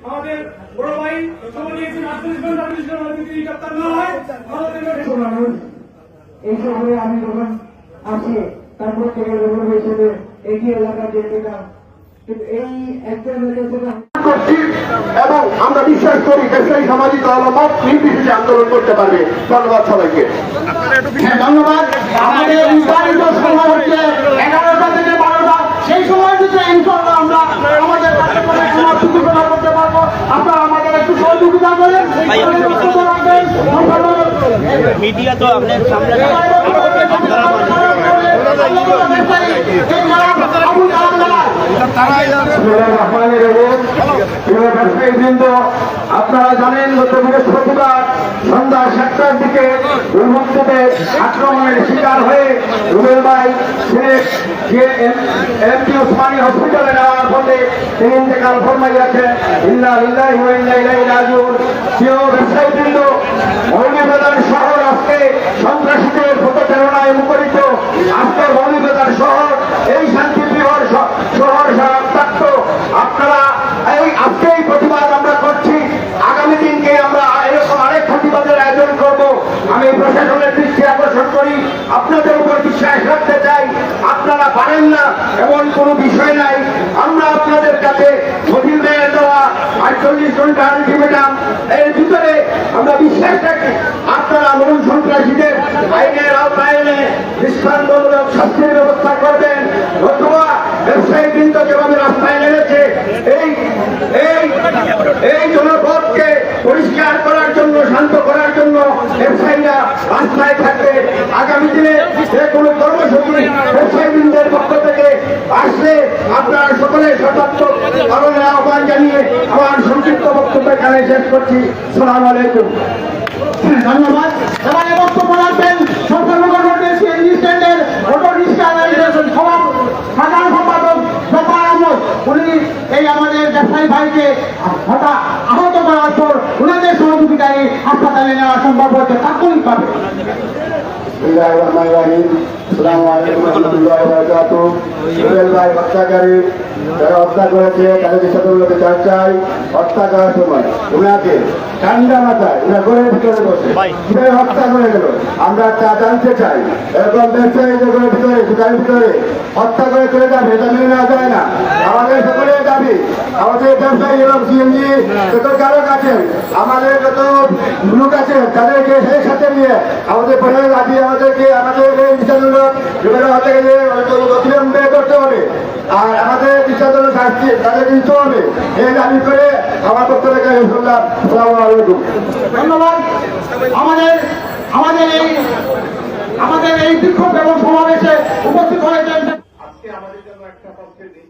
আমাদের বড় ভাই সময় নিয়েছি আটচল্লিশ ঘণ্টা যদি গ্রেপ্তার না হয় এই শহরে আমি যখন আসি তারপর থেকে হিসেবে এগিয়ে এলাকা যেতাম কিন্তু এই একজন এবং আমরা বিশ্বাস করি দেশের সামাজিক দলমত নির্বিশেষে আন্দোলন করতে পারবে। ধন্যবাদ সবাইকে। হ্যাঁ, ধন্যবাদ। আমাদের নির্ধারিত সময় হচ্ছে এগারোটা থেকে বারোটা সেই সময় ভিতরে ইনশাল্লাহ আমরা আমাদের কার্যক্রমের সমাপ্তি করতে পারব আপনারা আমাদের একটু সহযোগিতা করেন আমাদের বক্তব্য রাখবেন। ধন্যবাদ। মিডিয়া তো আপনার আপনারা জানেন গত বৃহস্পতিবার সন্ধ্যা সাতটার দিকে আক্রমণের শিকার হয়ে রুবেল ভাই সিলেট এমপি ওসমানী হসপিটালে ফলে তিনি ইন্তেকাল ফরমাইয়াছেন ইল্লা ইল্লাহি ওয়া ইন্না ইলাইহি রাজিউন। প্রিয় ব্যবসায়ীবৃন্দ মৌলভীবাজার শহর আজকে সন্ত্রাসীদের প্রতারণায় মুখরিত। আজকে মৌলভীবাজার শহর, এই শান্তিপ্রিয় শ- শহর রক্তাক্ত আপনারা এই আজকেই প্রতিবাদ আমরা করছি। আগামী দিনকে আমরা এরকম আরেক প্রতিবাদের আয়োজন করব। আমি প্রশাসনের দৃষ্টি আকর্ষণ করি। আপনাদের উপর বিশ্বাস রাখতে চাই। আপনারা পারেন না, এমন কোনো বিষয় নাই। ঘণ্টা আলটিমেটাম এর ভিতরে আমরা বিশ্বাস রাখি, আপনারা মূল সন্ত্রাসীদের আইনের আওতায় এনে দৃষ্টান্তমূলক শাস্তির ব্যবস্থা করবেন। অথবা ব্যবসায়ী বৃন্দ যেভাবে রাস্তায় নেমেছে, এই এই এই জনপদকে পরিষ্কার করার জন্য, শান্ত করার জন্য ব্যবসায়ীরা রাস্তায় থাকবে। আগামী দিনে যে কোনো কর্মসূচি ব্যবসায়ীবৃন্দের পক্ষ থেকে আসলে আপনারা সকলে সতর্ক পালনের আহ্বান জানিয়ে আমার সংক্ষিপ্ত বক্তব্য এখানে শেষ করছি। সালাম আলাইকুম। ধন্যবাদ। এবারে বক্তব্য রাখবেন। স্ট্যান্ডের অটো রিক্সা সাধারণ সম্পাদক জব্বার আহমদ উনি এই আমাদের ব্যবসায়ী ভাইকে হঠাৎ আহত করার পর ওনাদের সহযোগিতায় হাসপাতালে নেওয়া সম্ভব হচ্ছে তাৎক্ষণিকভাবে। আসসালামু আলাইকুম ওয়া রাহমাতুল্লাহি ওয়া বারাকাতুহু। রুবেল ভাই হত্যাকারী যারা হত্যা করেছে তাদেরকে সাধারণত চাই। হত্যা করার সময় উনাকে ঠান্ডা মাথায় উনার ঘরের ভিতরে বসে। কীভাবে হত্যা করে গেল? আমরা তা জানতে চাই। এরকম ব্যবসায়ীদের ঘরের ভিতরে দোকানের ভিতরে। হত্যা করে চলে যাবে এটা মেনে নেওয়া যায় না। আমাদের সকলের দাবি আমাদের ব্যবসায়ী এবং সিএনজি যত চালক আছেন আমাদের যত লোক আছে তাদেরকে সেই সাথে নিয়ে আমাদের দাবি আমাদেরকে আমাদের এই বিভিন্ন হাতে গেলে অতিলম্বে করতে হবে। আর আমাদের বিচারমূলক শাস্তি তাদের দিতে হবে। এই দাবি করে আমার বক্তব্য এখানে শুনলাম। আলাইকুম। ধন্যবাদ। আমাদের আমাদের এই আমাদের এই বিক্ষোভ এবং সমাবেশে উপস্থিত হয়েছেন আজকে আমাদের জন্য একটা পক্ষের দিন।